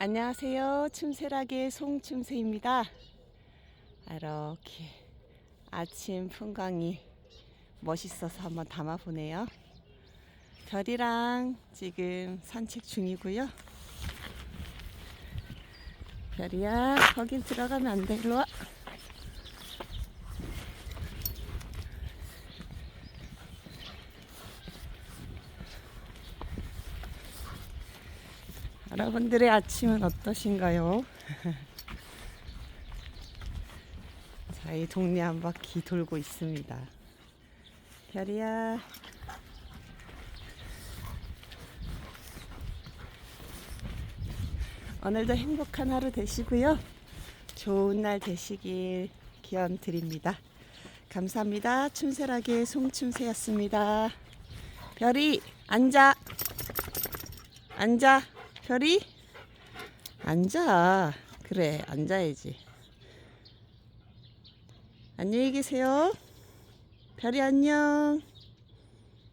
안녕하세요. 춤새락의 송춤새입니다. 이렇게 아침 풍광이 멋있어서 한번 담아보네요. 별이랑 지금 산책 중이고요. 별이야, 거긴 들어가면 안 돼. 일로 와. 여러분들의 아침은 어떠신가요? 자, 이 동네 한 바퀴 돌고 있습니다. 별이야. 오늘도 행복한 하루 되시고요. 좋은 날 되시길 기원 드립니다. 감사합니다. 춘세락의 송춘세였습니다. 별이 앉아. 앉아. 별이 앉아. 그래, 앉아야지. 안녕히 계세요. 별이 안녕.